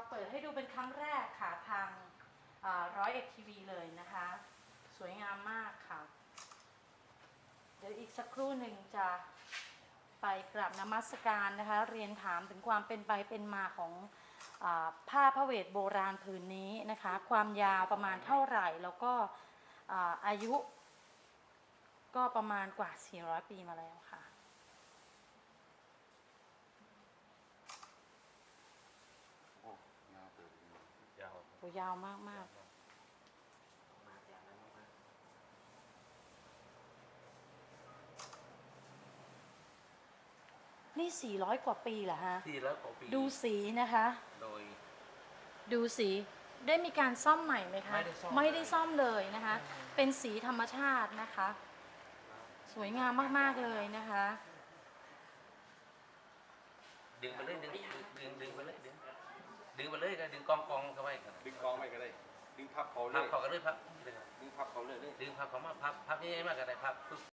ว่าเปิดให้ดูเป็นครั้งแรกค่ะทางร้อยเอ็กทีวีเลยนะคะ สวยงามมากค่ะ เดี๋ยวอีกสักครู่หนึ่งจะไปกราบนมัสการนะคะ เรียนถามถึงความเป็นไปเป็นมาของอผ้าพระเวทโบราณผืนนี้นะคะ ความยาวประมาณเท่าไหร่ แล้วก็อ่าอายุก็ประมาณกว่า 400 ปีมาแล้วค่ะ โอ้ยาวเติบอยู่ ยาว โหยาวมากมากๆนี่ 400 กว่าปีเหรอฮะที่แล้วกว่าปีดูสีนะคะ โดย ดูสี ได้มีการซ่อมใหม่ไหมคะ ไม่ได้ซ่อม ไม่ได้ซ่อมเลยนะคะ เป็นสีธรรมชาตินะคะ สวยงามมากๆเลยนะคะ ดึงไปเลยดึงดึงดึงไปเลยดึงดึงไปเลยก็ดึงกองกองเข้าไปกันดึงกองไม่ก็ได้ ดึงพับเขาเลพับยเขากันเลยพับดึงดึงพับเขาเลยเลย ดึงพับเขามาพับพับยังไงมากก็ได้พับปึ๊บ